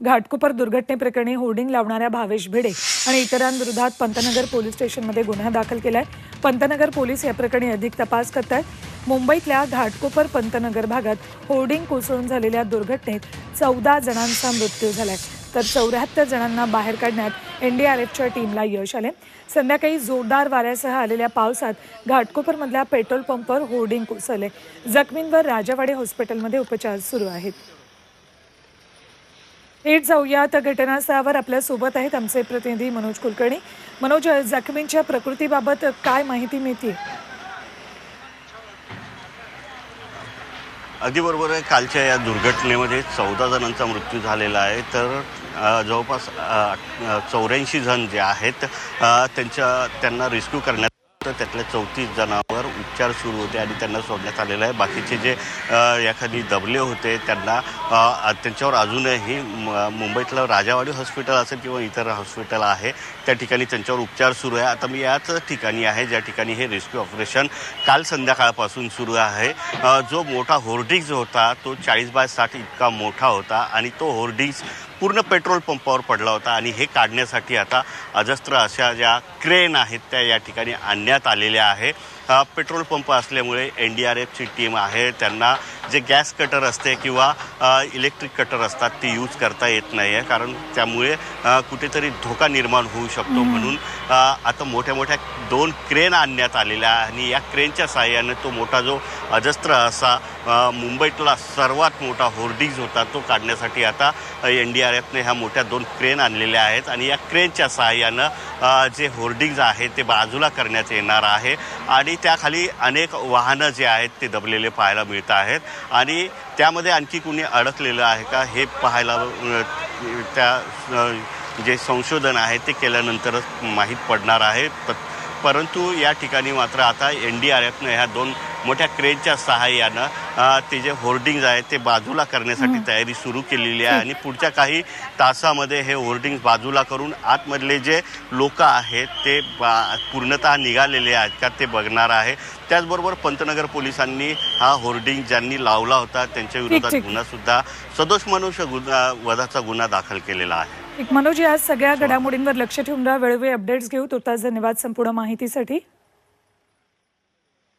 Ghatkopar दुर्घटनेप्रकरणी hoarding लावणाऱ्या भावेश भिडे आणि इतरांविरोधात Pantnagar police स्टेशनमध्ये गुन्हा दाखल केलाय. पंतनगर पोलीस या प्रकरणी अधिक तपास करत आहेत मुंबईतल्या घाटकोपर पंतनगर भागात होर्डिंग कोसळून झालेल्या दुर्घटनेत चौदा जणांचा मृत्यू झालाय. तर चौऱ्याहत्तर जणांना बाहेर काढण्यात एनडीआरएफच्या टीमला यश आले संध्याकाळी जोरदार वाऱ्यासह आलेल्या पावसात घाटकोपरमधल्या पेट्रोल पंपवर होर्डिंग कोसळले जखमींवर राजावाडी हॉस्पिटलमध्ये उपचार सुरू आहेत. थेट जाऊयात घटनास्थळावर. आपल्यासोबत आहेत आमचे प्रतिनिधी मनोज कुलकर्णी. मनोज जखमींच्या प्रकृतीबाबत काय माहिती मिळते अगदी बरोबर आहे. कालच्या या दुर्घटनेमध्ये चौदा जणांचा मृत्यू झालेला आहे. तर जवळपास चौऱ्याऐंशी जण जे आहेत त्यांच्या त्यांना रेस्क्यू करण्यात तर त्यातल्या चौतीस जणांवर उपचार सुरू होते आणि त्यांना सोडण्यात आलेलं आहे. बाकीचे जे एखादी याखाली दबले होते त्यांना त्यांच्यावर अजूनही मुंबईतलं राजावाडी हॉस्पिटल असेल किंवा इतर हॉस्पिटल आहे त्या ठिकाणी त्यांच्यावर उपचार सुरू आहे. आता मी याच ठिकाणी आहे ज्या ठिकाणी हे रेस्क्यू ऑपरेशन काल संध्याकाळपासून सुरू आहे. जो मोठा होर्डिंग्ज होता तो चाळीस बाय साठ इतका मोठा होता आणि तो होर्डिंग्ज पूर्ण पेट्रोल पंपावर पडला होता आणि हे काढण्यासाठी आता अजस्त्र अशा ज्या क्रेन आहेत त्या या ठिकाणी आणण्यात आलेल्या आहे. पेट्रोल पंप असल्यामुळे एन डी आर एफची टीम आहे. त्यांना जे गॅस कटर असते किंवा इलेक्ट्रिक कटर असतात ते यूज करता येत नाही आहे कारण त्यामुळे कुठेतरी धोका निर्माण होऊ शकतो म्हणून आता मोठ्या मोठ्या दोन क्रेन आणण्यात आलेल्या आहे आणि या क्रेनच्या साहाय्याने तो मोठा जो अजस्त्र असा मुंबईतला सर्वात मोठा होर्डिंग्ज होता तो काढण्यासाठी आता एन डी आर एफने ह्या मोठ्या दोन क्रेन आणलेल्या आहेत आणि या क्रेनच्या सहाय्यानं जे होर्डिंग्ज आहे ते बाजूला करण्यात येणार आहे. आणि त्याखाली अनेक वाहनं जे आहेत ते दबलेले पाहायला मिळत आहेत. आणि त्यामध्ये आणखी कुणी अडकलेलं आहे का हे पाहायला त्या जे संशोधन आहे ते केल्यानंतरच माहीत पडणार आहे. परंतु या ठिकाणी मात्र आता एन डी आर एफनं ह्या दोन मोठ्या क्रेनच्या सहाय्यानं ते जे होर्डिंग्ज आहेत ते बाजूला करण्यासाठी तयारी सुरू केलेली आहे आणि पुढच्या काही तासामध्ये हे होर्डिंग बाजूला करून आतमधले जे लोक आहेत ते बा पूर्णतः निघालेले आहेत का ते बघणार आहे. त्याचबरोबर पंतनगर पोलिसांनी हा होर्डिंग ज्यांनी लावला होता त्यांच्या विरोधात ठीक. गुन्हा सुद्धा सदोष मनुष्य गुन्हा वधाचा गुन्हा दाखल केलेला आहे. एक मनोज या सगळ्या घडामोडींवर लक्ष ठेवून राहा. वेळोवेळी अपडेट्स घेऊ. तुर्तास धन्यवाद संपूर्ण माहितीसाठी.